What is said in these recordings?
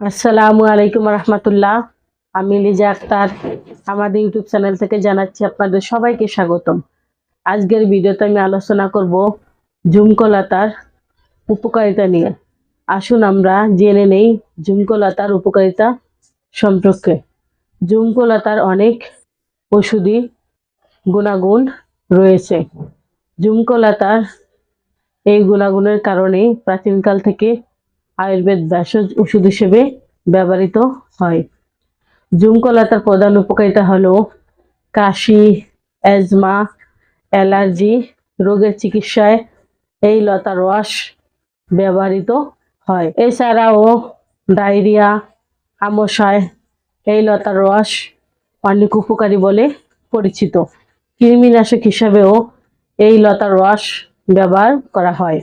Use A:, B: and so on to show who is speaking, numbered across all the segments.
A: আসসালামু আলাইকুম রহমতুল্লাহ। আমি লিজা আক্তার। আমাদের ইউটিউব চ্যানেল থেকে জানাচ্ছি আপনাদের সবাইকে স্বাগতম। আজকের ভিডিওতে আমি আলোচনা করব ঝুমকলাতার উপকারিতা নিয়ে। আসুন আমরা জেনে নেই ঝুমকলাতার উপকারিতা সম্পর্কে। ঝুমকলাতার অনেক ওষুধি গুণাগুণ রয়েছে। ঝুমকলাতার এই গুণাগুণের কারণে প্রাচীনকাল থেকে আয়ুর্বেদ ভেষজ ওষুধ হিসেবে ব্যবহৃত হয়। জুমকলাতার প্রধান উপকারিতা হলো কাশি অ্যাজমা অ্যালার্জি, রোগের চিকিৎসায় এই লতার রস ব্যবহৃত হয়। এছাড়াও ডায়রিয়া আমশায় এই লতার রস অনেক উপকারী বলে পরিচিত। কৃমিনাশক হিসাবেও এই লতার রস ব্যবহার করা হয়।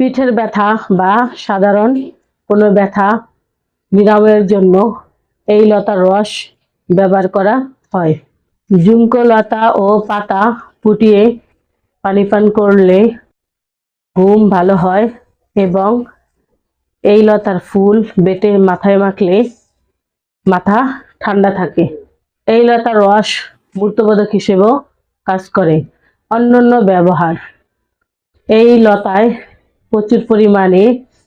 A: পিঠের ব্যথা বা সাধারণ কোনো ব্যথা নিরাময়ের জন্য এই লতার রস ব্যবহার করা হয়। জুমকো লতা ও পাতা ফুটিয়ে পানি পান করলে ঘুম ভালো হয় এবং এই লতার ফুল বেটে মাথায় মাখলে মাথা ঠান্ডা থাকে। এই লতার রস মূর্তবোধক হিসেবেও কাজ করে। অন্যান্য ব্যবহার। এই লতায় প্রচুর পরিমাণে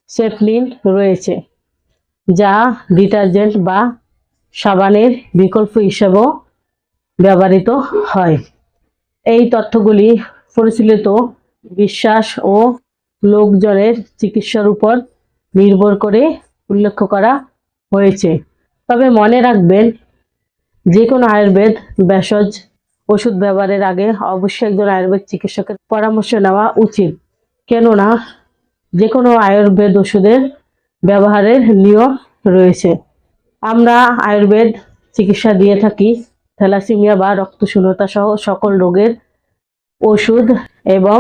A: সেফলিন রয়েছে, যা ডিটারজেন্ট বা সাবানের বিকল্প হিসেবেও ব্যবহৃত হয়। এই তথ্যগুলি পরিচালিত বিশ্বাস ও লোকজনের চিকিৎসার উপর নির্ভর করে উল্লেখ করা হয়েছে। তবে মনে রাখবেন যে কোনো আয়ুর্বেদ ভেষজ ওষুধ ব্যবহারের আগে অবশ্যই একজন আয়ুর্বেদ চিকিৎসকের পরামর্শ নেওয়া উচিত। কেননা যে কোনো আয়ুর্বেদ ওষুধের ব্যবহারের নিয়ম রয়েছে। আমরা আয়ুর্বেদ চিকিৎসা দিয়ে থাকি। থ্যালাসিমিয়া বা রক্তশূন্যতা সহ সকল রোগের ওষুধ এবং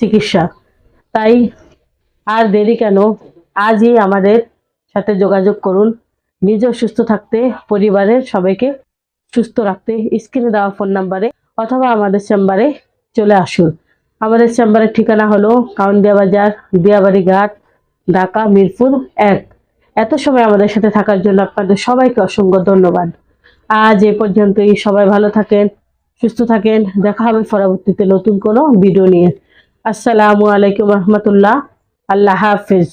A: চিকিৎসা। তাই আর দেরি কেন? আজই আমাদের সাথে যোগাযোগ করুন। নিজেও সুস্থ থাকতে, পরিবারের সবাইকে সুস্থ রাখতে, স্ক্রিনে দেওয়া ফোন নাম্বারে অথবা আমাদের চেম্বারে চলে আসুন। আমাদের চেম্বারের ঠিকানা হলো কাউন্দিয়া বাজার দিয়াবাড়ি ঘাট, ঢাকা, মিরপুর এক। এত সময় আমাদের সাথে থাকার জন্য আপনাদের সবাইকে অসংখ্য ধন্যবাদ। আজ এ পর্যন্তই, সবাই ভালো থাকেন, সুস্থ থাকেন। দেখা হবে পরবর্তীতে নতুন কোনো ভিডিও নিয়ে। আসসালামু আলাইকুম রহমতুল্লাহ। আল্লাহ হাফিজ।